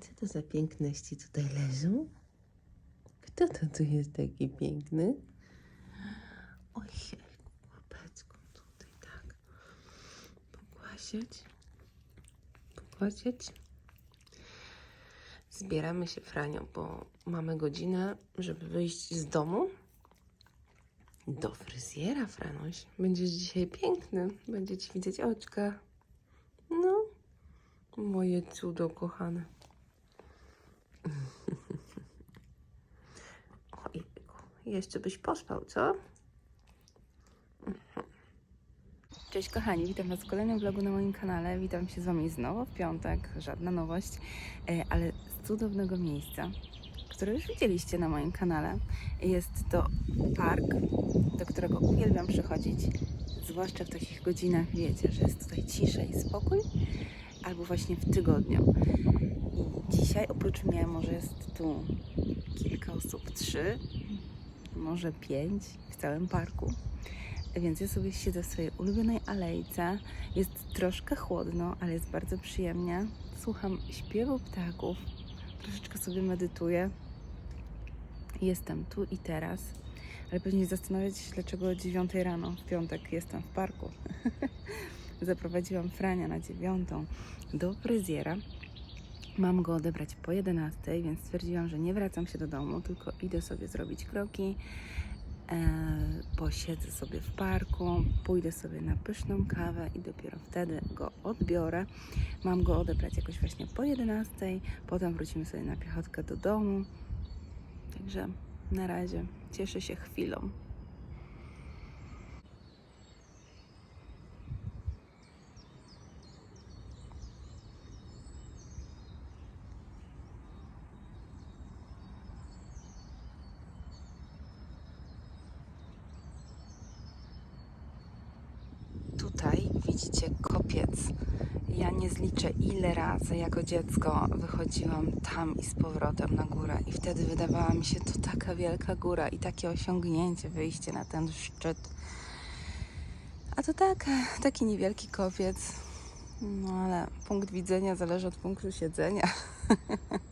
Co to za piękności tutaj leżą? Kto to tu jest taki piękny? Ojej, łapeczką tutaj tak. Pogłasiać. Pogłasiać. Zbieramy się, Franio, bo mamy godzinę, żeby wyjść z domu do fryzjera, Franuś. Będziesz dzisiaj piękny. Będzie ci widzieć oczka. No, moje cudo kochane. Jeszcze byś pospał, co? Cześć kochani, witam Was w kolejnym vlogu na moim kanale. Witam się z Wami znowu w piątek, żadna nowość, e, ale z cudownego miejsca, które już widzieliście na moim kanale. Jest to park, do którego uwielbiam przychodzić, zwłaszcza w takich godzinach, wiecie, że jest tutaj cisza i spokój, albo właśnie w tygodniu. I dzisiaj oprócz mnie może jest tu kilka osób, trzy, może pięć w całym parku. Więc ja sobie siedzę w swojej ulubionej alejce. Jest troszkę chłodno, ale jest bardzo przyjemnie. Słucham śpiewu ptaków, troszeczkę sobie medytuję. Jestem tu i teraz, ale pewnie zastanawiacie się, dlaczego o 9 rano w piątek jestem w parku. Zaprowadziłam Frania na dziewiątą do fryzjera. Mam go odebrać po 11, więc stwierdziłam, że nie wracam się do domu, tylko idę sobie zrobić kroki e, posiedzę sobie w parku, pójdę sobie na pyszną kawę i dopiero wtedy go odbiorę. Mam go odebrać jakoś właśnie po 11, potem wrócimy sobie na piechotkę do domu. Także na razie cieszę się chwilą. Tutaj widzicie kopiec. Ja nie zliczę ile razy jako dziecko wychodziłam tam i z powrotem na górę i wtedy wydawała mi się to taka wielka góra i takie osiągnięcie, wyjście na ten szczyt. A to tak, taki niewielki kopiec. No ale punkt widzenia zależy od punktu siedzenia.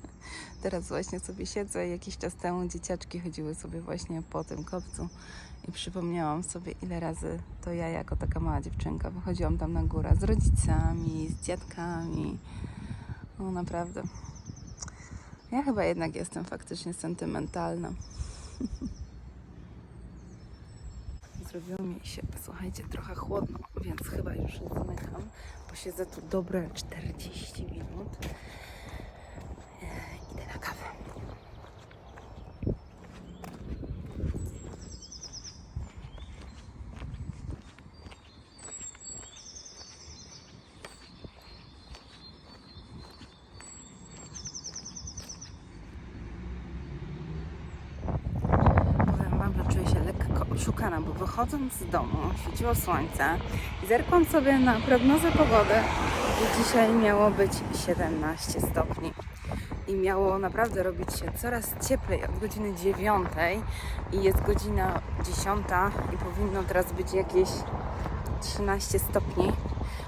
Teraz właśnie sobie siedzę. Jakiś czas temu dzieciaczki chodziły sobie właśnie po tym kopcu i przypomniałam sobie, ile razy to ja, jako taka mała dziewczynka, wychodziłam tam na górę z rodzicami, z dziadkami. No naprawdę. Ja chyba jednak jestem faktycznie sentymentalna. Zrobiło mi się, słuchajcie, trochę chłodno, więc chyba już zamykam. Posiedzę tu dobre 40 minut. E, Idę na kawę. Powiem Wam, że czuję się lekko oszukana, bo wychodząc z domu świeciło słońce i zerkłam sobie na prognozę pogody i dzisiaj miało być 17 stopni. I miało naprawdę robić się coraz cieplej od godziny 9 i jest godzina 10 i powinno teraz być jakieś 13 stopni,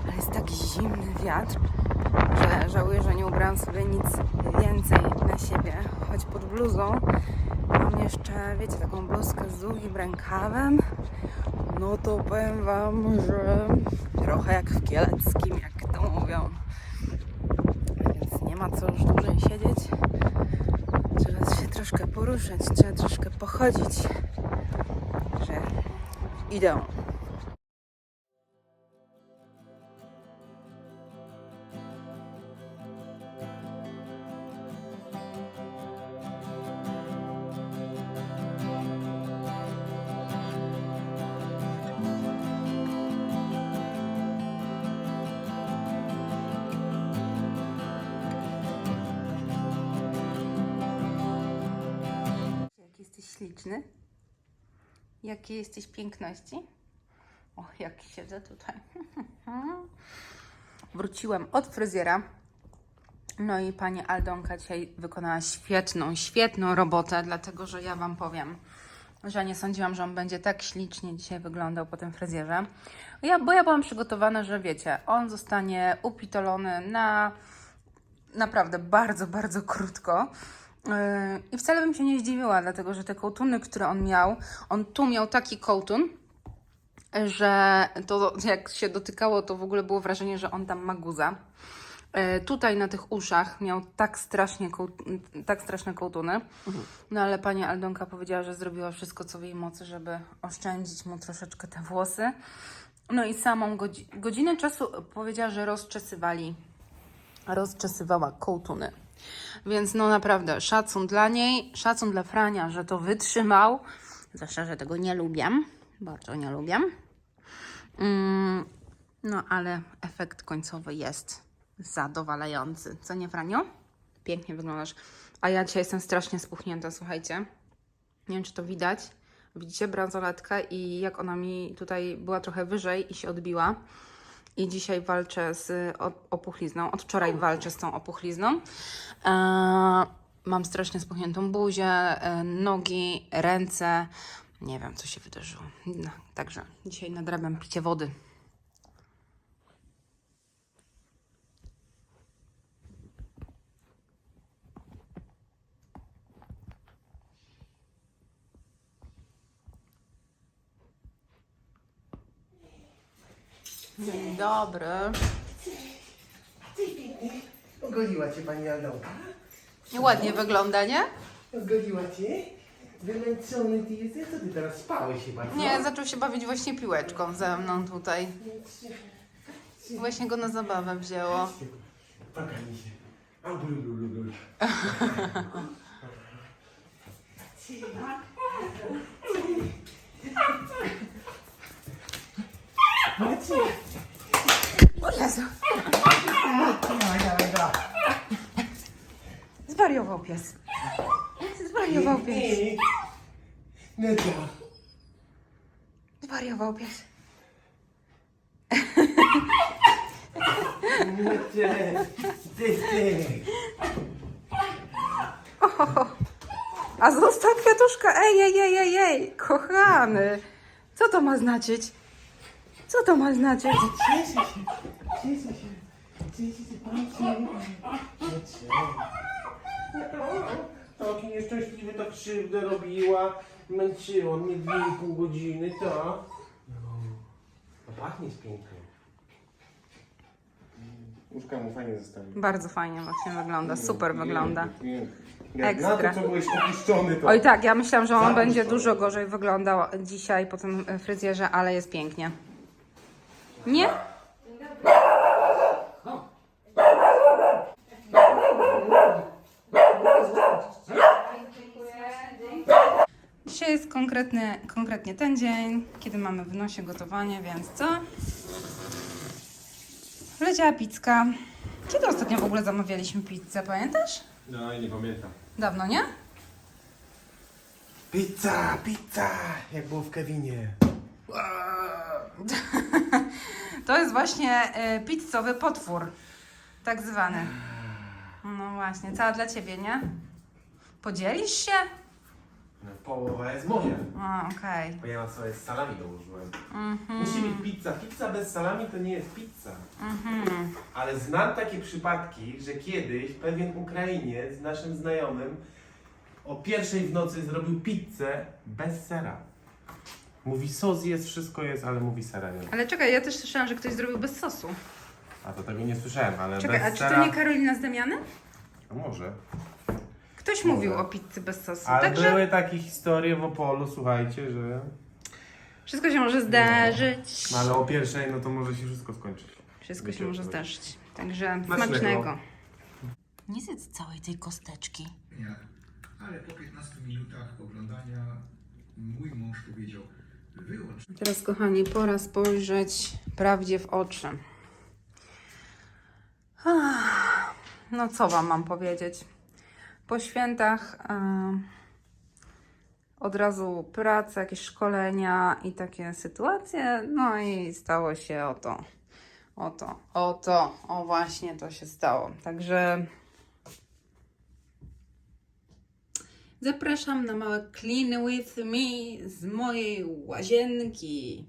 ale jest tak zimny wiatr, że żałuję, że nie ubrałam sobie nic więcej na siebie, choć pod bluzą jeszcze, wiecie, taką bluzkę z długim rękawem. No to powiem Wam, że trochę jak w Kieleckim, jak to mówią. Więc nie ma co już dłużej siedzieć. Trzeba się troszkę poruszać, trzeba troszkę pochodzić. Że idę. Śliczny? Jakie jesteś piękności? O, jak siedzę tutaj. Wróciłem od fryzjera. No i pani Aldonka dzisiaj wykonała świetną, świetną robotę, dlatego że ja Wam powiem, że nie sądziłam, że on będzie tak ślicznie dzisiaj wyglądał po tym fryzjerze. Ja, bo ja byłam przygotowana, że wiecie, on zostanie upitolony na naprawdę bardzo, bardzo krótko. Yy, I wcale bym się nie zdziwiła, dlatego że te kołtuny, które on miał, on tu miał taki kołtun, że to jak się dotykało, to w ogóle było wrażenie, że on tam ma guza. E, Tutaj na tych uszach miał tak, strasznie tak straszne kołtuny. No ale pani Aldonka powiedziała, że zrobiła wszystko, co w jej mocy, żeby oszczędzić mu troszeczkę te włosy. No i samą godzi- godzinę czasu powiedziała, że rozczesywali, rozczesywała kołtuny. Więc no naprawdę szacun dla niej, szacun dla Frania, że to wytrzymał. Zwłaszcza, że tego nie lubię. Bardzo nie lubię. Mm, no ale efekt końcowy jest zadowalający. Co nie, Franio? Pięknie wyglądasz. A ja dzisiaj jestem strasznie spuchnięta, słuchajcie. Nie wiem, czy to widać. Widzicie bransoletkę i jak ona mi tutaj była trochę wyżej i się odbiła. I dzisiaj walczę z opuchlizną. Od wczoraj walczę z tą opuchlizną. Eee, mam strasznie spuchniętą buzię, e, nogi, ręce. Nie wiem, co się wydarzyło. No, także dzisiaj nadrabiam picie wody. Dzień dobry. Ogoliła cię pani Aldonka? Ładnie wygląda, nie? Ogoliła cię? Wymęczony ty jesteś? Co ty teraz spałeś chyba? co? Nie, zaczął się bawić właśnie piłeczką ze mną tutaj. Właśnie go na zabawę wzięło. Pokaż mi się. A, blu, blu, blu, blu. O Jezu, zwariował pies. Zwariował pies. Nie. No to. Zwariował pies. No ty. Ty, ty. A zostaw kwiatuszka. Ej, ej, ej, ej, ej, kochany. Co to ma znaczyć? Co to ma znaczyć? Cieszę się. Cieszę się. Cieszę się, pan. Taki nieszczęśliwy, tak krzywdę robiła. Męczyła mnie dwie i pół godziny, tak? No. A pachnie pięknie. Łóżka mu fajnie zostawił. Bardzo fajnie właśnie wygląda, super wygląda. Jak na Ekstra. to, co byłeś opuszczony, to... Oj tak, ja myślałam, że on będzie dużo gorzej wyglądał dzisiaj po tym e, fryzjerze, ale jest pięknie. Nie? Dzisiaj jest konkretny, konkretnie ten dzień, kiedy mamy w nosie gotowanie, więc co? Leciała pizzka. Kiedy ostatnio w ogóle zamawialiśmy pizzę, pamiętasz? No i nie pamiętam. Dawno, nie? Pizza, pizza! Jak było w Kevinie. To jest właśnie y, pizzowy potwór, tak zwany. No właśnie, cała dla ciebie, nie? Podzielisz się? No, połowa jest moja. A, okej. Bo ja sobie z salami dołożyłem. Mhm. Musi być pizza. Pizza bez salami to nie jest pizza. Mhm. Ale znam takie przypadki, że kiedyś pewien Ukrainiec, naszym znajomym, o pierwszej w nocy zrobił pizzę bez sera. Mówi sos jest, wszystko jest, ale mówi sera nie. ma. Ale czekaj, ja też słyszałam, że ktoś zrobił bez sosu. A to tego nie słyszałem, ale Czekaj, bez a czy sera... to nie Karolina z Damiany? A może. Ktoś Może. mówił o pizzy bez sosu, Ale także były takie historie w Opolu, słuchajcie, że... wszystko się może zdarzyć. No, ale o pierwszej, no to może się wszystko skończyć. Wszystko Wiecie, się może zdarzyć. Także Smacznego. smacznego. Nie zjedz całej tej kosteczki. Nie, ale po 15 minutach oglądania mój mąż powiedział, Teraz, kochani, pora spojrzeć prawdzie w oczy. No, co Wam mam powiedzieć? Po świętach e, od razu praca, jakieś szkolenia i takie sytuacje. No i stało się oto. Oto, oto, o właśnie to się stało. Także zapraszam na małe clean with me z mojej łazienki.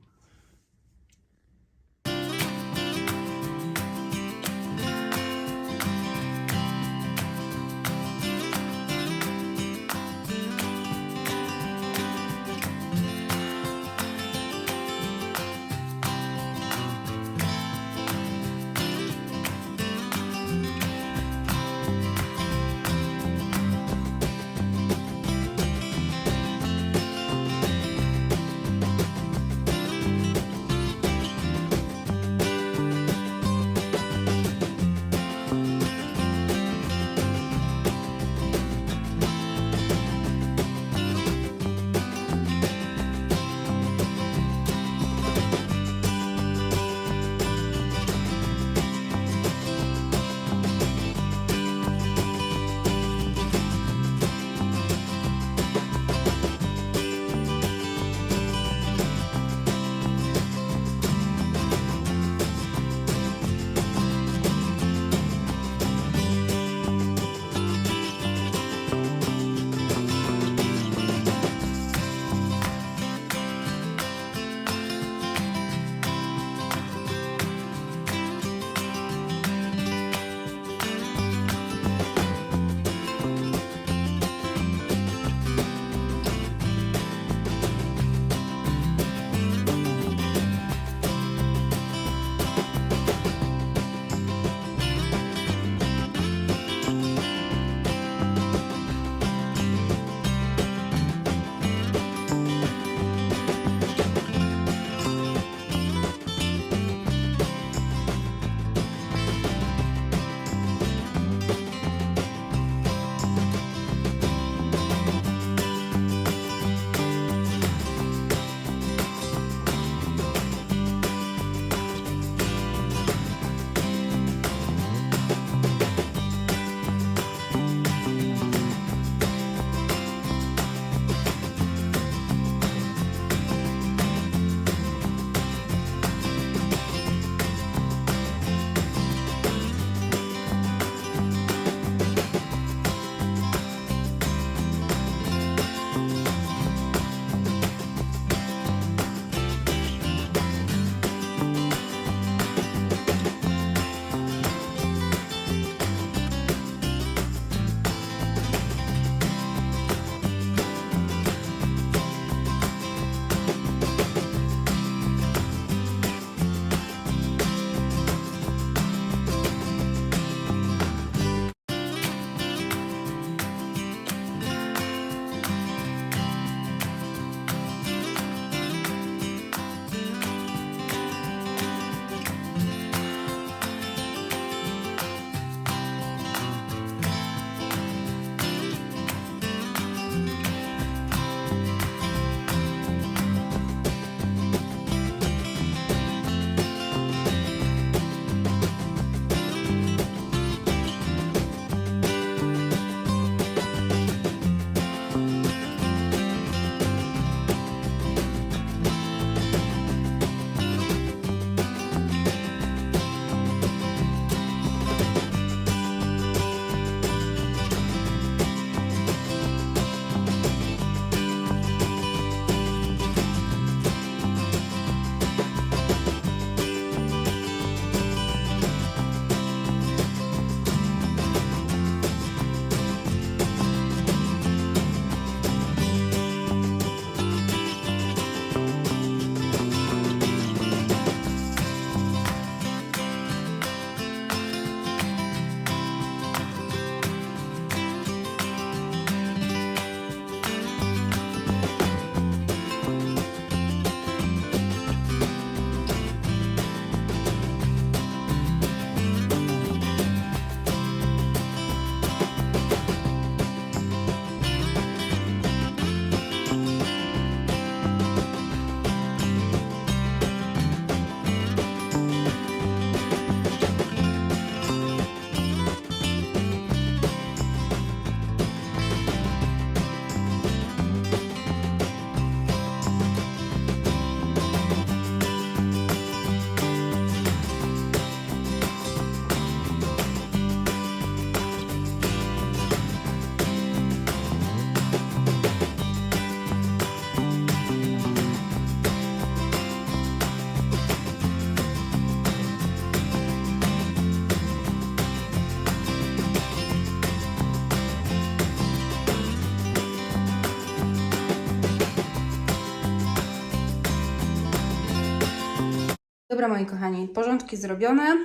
Dobra, moi kochani, porządki zrobione.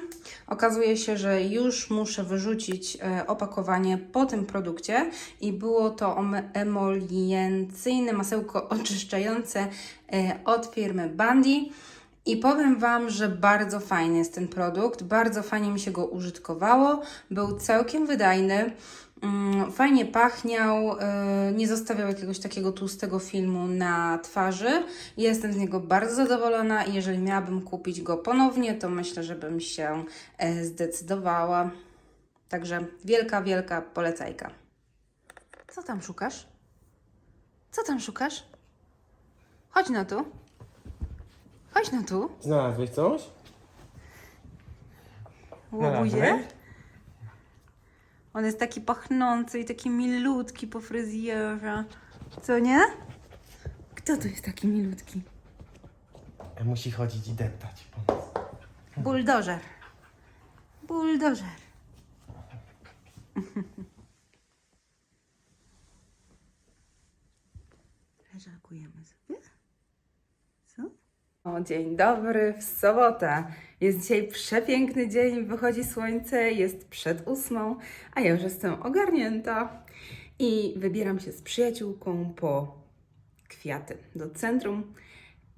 Okazuje się, że już muszę wyrzucić e, opakowanie po tym produkcie i było to emoliencyjne masełko oczyszczające e, od firmy Bandy. I powiem Wam, że bardzo fajny jest ten produkt, bardzo fajnie mi się go użytkowało, był całkiem wydajny, fajnie pachniał, e, nie zostawiał jakiegoś takiego tłustego filmu na twarzy. Jestem z niego bardzo zadowolona i jeżeli miałabym kupić go ponownie, to myślę, że bym się e, zdecydowała. Także wielka, wielka polecajka. Co tam szukasz? Co tam szukasz? Chodź no tu. Chodź no tu. Znalazłeś coś? Łobuje. Znalazłeś? On jest taki pachnący i taki milutki po fryzjerze. Co nie? Kto to jest taki milutki? Musi chodzić i deptać. Buldożer. Buldożer. Leżakujemy sobie. O, dzień dobry, w sobotę. Jest dzisiaj przepiękny dzień, wychodzi słońce, jest przed ósmą, a ja już jestem ogarnięta i wybieram się z przyjaciółką po kwiaty do centrum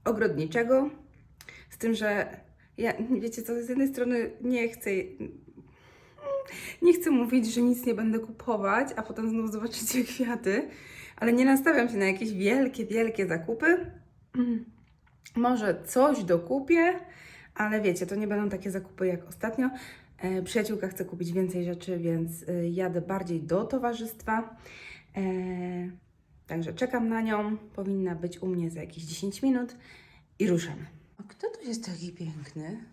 ogrodniczego. Z tym, że ja, wiecie co, z jednej strony nie chcę, nie chcę mówić, że nic nie będę kupować, a potem znów zobaczycie kwiaty, ale nie nastawiam się na jakieś wielkie, wielkie zakupy. Może coś dokupię, ale wiecie, to nie będą takie zakupy jak ostatnio. E, przyjaciółka chce kupić więcej rzeczy, więc e, jadę bardziej do towarzystwa. E, także czekam na nią. Powinna być u mnie za jakieś 10 minut i ruszamy. A kto tu jest taki piękny?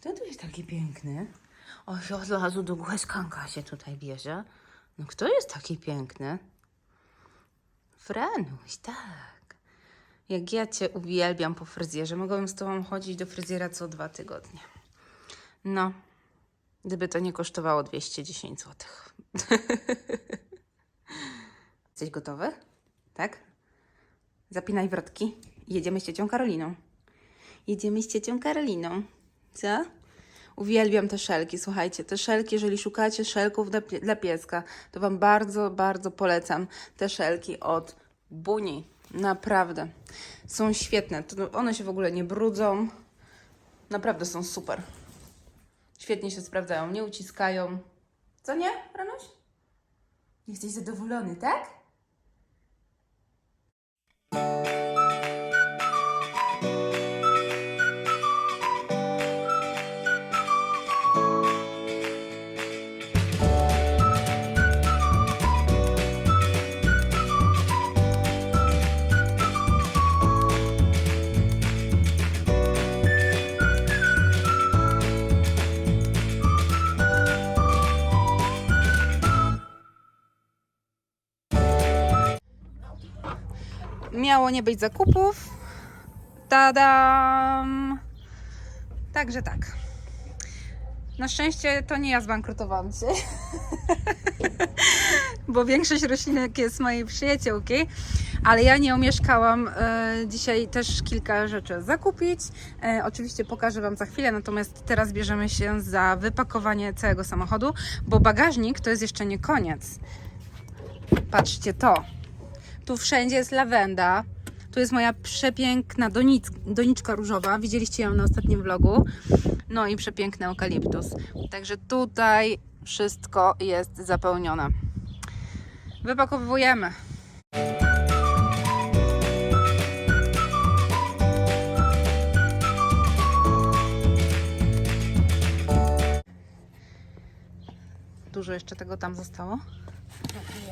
Kto tu jest taki piękny? O, się od razu do łezkanka się tutaj bierze. No kto jest taki piękny? Frenuś, tak. Jak ja Cię uwielbiam po fryzjerze. Mogłabym z Tobą chodzić do fryzjera co dwa tygodnie. No, gdyby to nie kosztowało 210 zł. Jesteś gotowy? Tak? Zapinaj wrotki jedziemy z ciocią Karoliną. Jedziemy z ciocią Karoliną. Co? Uwielbiam te szelki. Słuchajcie, te szelki, jeżeli szukacie szelków dla pieska, to Wam bardzo, bardzo polecam te szelki od Buni. Naprawdę. Są świetne. One się w ogóle nie brudzą. Naprawdę są super. Świetnie się sprawdzają, nie uciskają. Co nie, Ranuś? Jesteś zadowolony, tak? Miało nie być zakupów. Tadam! Także tak. Na szczęście to nie ja zbankrutowałam się. Bo większość roślinek jest mojej przyjaciółki, ale ja nie omieszkałam e, dzisiaj też kilka rzeczy zakupić. E, oczywiście pokażę Wam za chwilę, natomiast teraz bierzemy się za wypakowanie całego samochodu, bo bagażnik to jest jeszcze nie koniec. Patrzcie to. Tu wszędzie jest lawenda. Tu jest moja przepiękna donic, doniczka różowa. Widzieliście ją na ostatnim vlogu. No i przepiękny eukaliptus. Także tutaj wszystko jest zapełnione. Wypakowujemy. Dużo jeszcze tego tam zostało?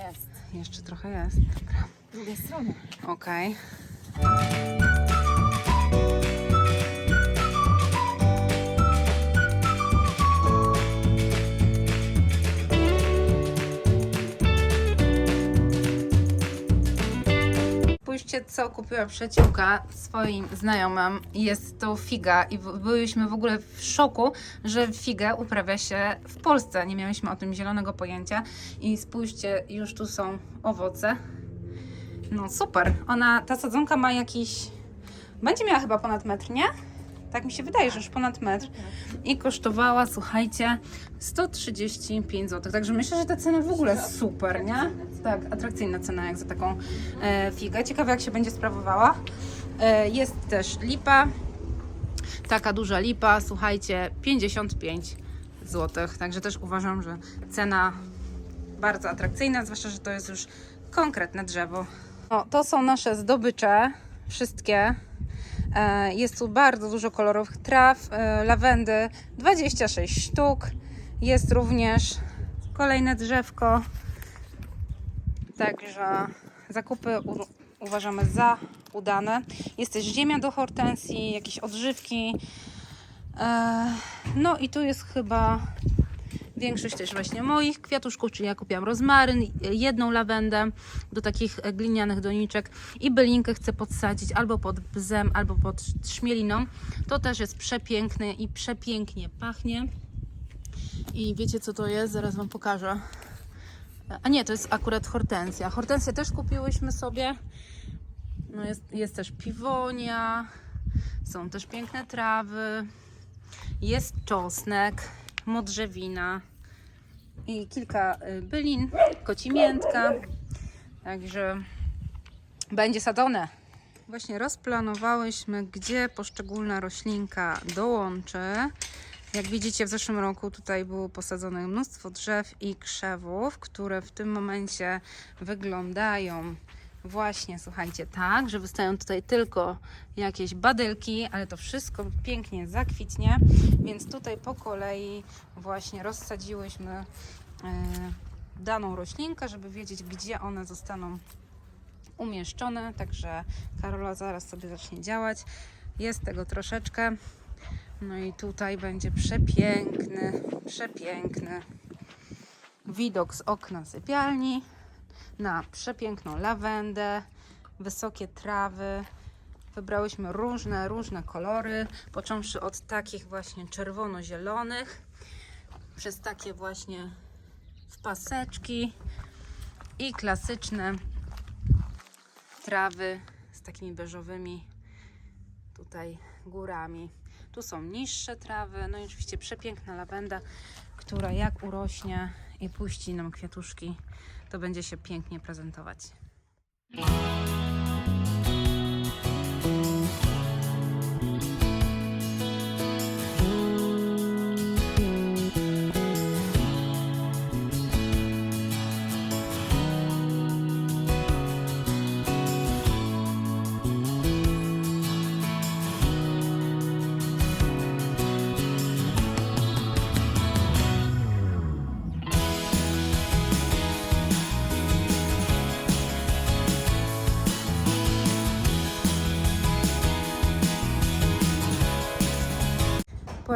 Jest. Jeszcze trochę jest. Dobra. Z drugiej strony. Okej. Spójrzcie, co kupiła przyjaciółka swoim znajomym. Jest to figa i byliśmy w ogóle w szoku, że figę uprawia się w Polsce. Nie miałyśmy o tym zielonego pojęcia. I spójrzcie, już tu są owoce. No super. Ona, ta sadzonka ma jakiś... Będzie miała chyba ponad metr, nie? Tak mi się wydaje, że już ponad metr. I kosztowała, słuchajcie, 135 zł. Także myślę, że ta cena w ogóle super, nie? Tak, atrakcyjna cena jak za taką e, figę. Ciekawe jak się będzie sprawowała. E, jest też lipa. Taka duża lipa, słuchajcie, 55 zł. Także też uważam, że cena bardzo atrakcyjna, zwłaszcza, że to jest już konkretne drzewo. O, to są nasze zdobycze, wszystkie. E, Jest tu bardzo dużo kolorowych traw, e, lawendy, 26 sztuk. Jest również kolejne drzewko. Także zakupy uważamy za udane. Jest też ziemia do hortensji, jakieś odżywki. E, No i tu jest chyba większość też właśnie moich kwiatuszków, czyli ja kupiłam rozmaryn, jedną lawendę do takich glinianych doniczek i bylinkę chcę podsadzić albo pod bzem, albo pod trzmieliną. To też jest przepiękny i przepięknie pachnie. I wiecie co to jest? Zaraz Wam pokażę. A nie, to jest akurat hortensja. Hortensję też kupiłyśmy sobie. No jest, jest też piwonia, są też piękne trawy, jest czosnek, modrzewina i kilka y, bylin, kocimiętka. Także będzie sadzone. Właśnie rozplanowałyśmy, gdzie poszczególna roślinka dołączy. Jak widzicie, w zeszłym roku tutaj było posadzone mnóstwo drzew i krzewów, które w tym momencie wyglądają właśnie, słuchajcie, tak, że wystają tutaj tylko jakieś badylki, ale to wszystko pięknie zakwitnie, więc tutaj po kolei właśnie rozsadziłyśmy e, daną roślinkę, żeby wiedzieć, gdzie one zostaną umieszczone. Także Karola zaraz sobie zacznie działać. Jest tego troszeczkę. No i tutaj będzie przepiękny, przepiękny widok z okna sypialni na przepiękną lawendę, wysokie trawy. Wybrałyśmy różne, różne kolory, począwszy od takich właśnie czerwono-zielonych, przez takie właśnie w paseczki i klasyczne trawy z takimi beżowymi tutaj górami. Tu są niższe trawy, no i oczywiście przepiękna lawenda, która jak urośnie i puści nam kwiatuszki, to będzie się pięknie prezentować.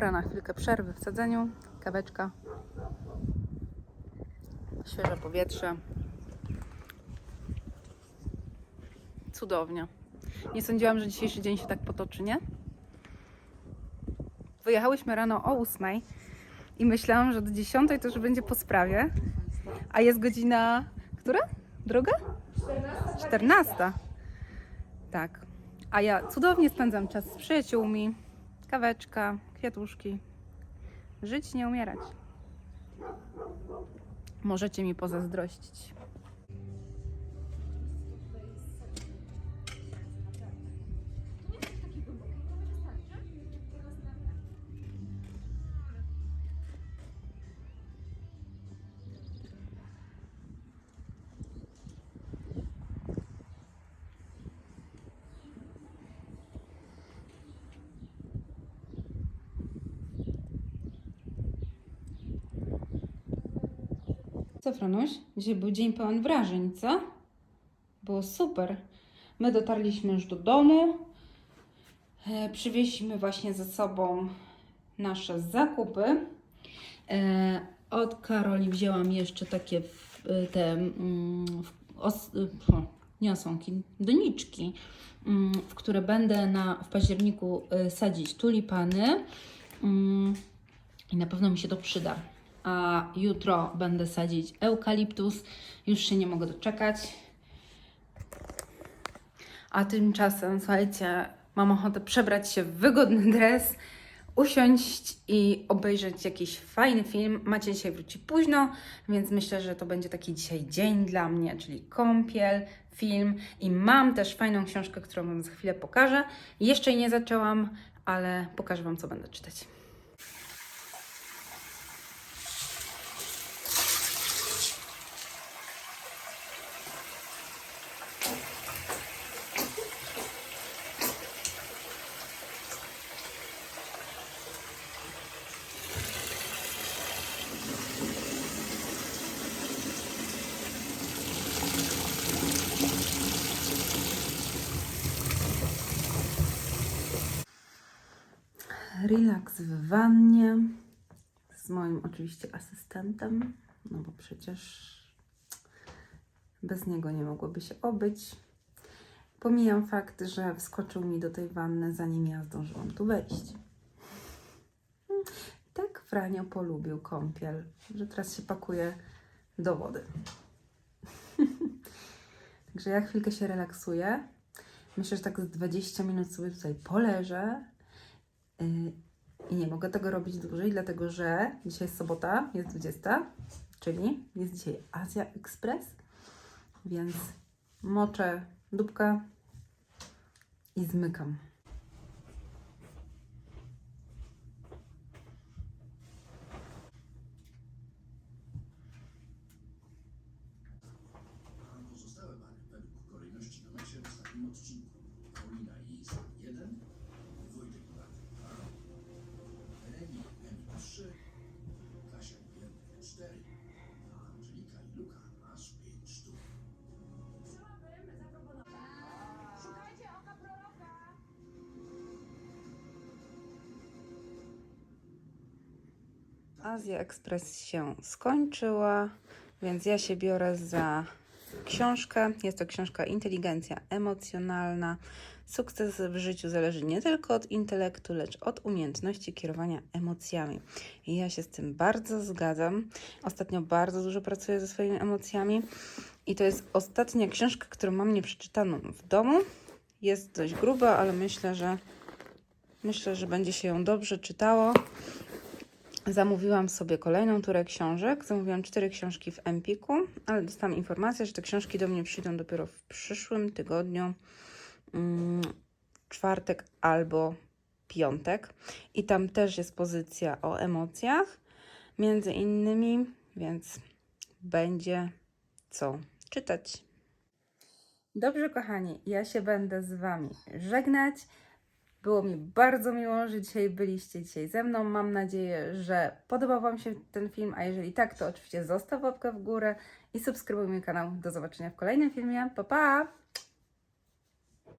Pora na chwilkę przerwy w sadzeniu. Kaweczka. Świeże powietrze. Cudownie. Nie sądziłam, że dzisiejszy dzień się tak potoczy, nie? Wyjechałyśmy rano o 8 i myślałam, że do 10 to już będzie po sprawie. A jest godzina. Która? Droga? 14. 14. Tak. A ja cudownie spędzam czas z przyjaciółmi. Kaweczka, kwiatuszki. Żyć, nie umierać. Możecie mi pozazdrościć. Dzisiaj był dzień pełen wrażeń, co? Było super. My dotarliśmy już do domu. E, przywieźliśmy właśnie ze sobą nasze zakupy. E, od Karoli wzięłam jeszcze takie w, te mm, w, os, o, nie osłonki, doniczki, mm, w które będę na, w październiku e, sadzić tulipany. Mm, I na pewno mi się to przyda a jutro będę sadzić eukaliptus. Już się nie mogę doczekać. A tymczasem, słuchajcie, mam ochotę przebrać się w wygodny dres, usiąść i obejrzeć jakiś fajny film. Macie dzisiaj wróci późno, więc myślę, że to będzie taki dzisiaj dzień dla mnie, czyli kąpiel, film i mam też fajną książkę, którą Wam za chwilę pokażę. Jeszcze jej nie zaczęłam, ale pokażę Wam, co będę czytać. Relaks w wannie z moim oczywiście asystentem, no bo przecież bez niego nie mogłoby się obyć. Pomijam fakt, że wskoczył mi do tej wanny zanim ja zdążyłam tu wejść. Tak Franio polubił kąpiel, że teraz się pakuje do wody. Także ja chwilkę się relaksuję. Myślę, że tak z 20 minut sobie tutaj poleżę, I nie mogę tego robić dłużej, dlatego że dzisiaj jest sobota, jest 20, czyli jest dzisiaj Azja Express, więc moczę dupkę i zmykam. Azja Express się skończyła, więc ja się biorę za książkę. Jest to książka Inteligencja emocjonalna. Sukces w życiu zależy nie tylko od intelektu, lecz od umiejętności kierowania emocjami. I ja się z tym bardzo zgadzam. Ostatnio bardzo dużo pracuję ze swoimi emocjami i to jest ostatnia książka, którą mam nieprzeczytaną w domu. Jest dość gruba, ale myślę, że myślę, że będzie się ją dobrze czytało. Zamówiłam sobie kolejną turę książek. Zamówiłam cztery książki w Empiku, ale dostałam informację, że te książki do mnie przyjdą dopiero w przyszłym tygodniu, mm, czwartek albo piątek. I tam też jest pozycja o emocjach, między innymi, więc będzie co czytać. Dobrze, kochani, ja się będę z Wami żegnać. Było mi bardzo miło, że dzisiaj byliście dzisiaj ze mną. Mam nadzieję, że podobał Wam się ten film, a jeżeli tak, to oczywiście zostaw łapkę w górę i subskrybuj mój kanał. Do zobaczenia w kolejnym filmie. Pa, pa!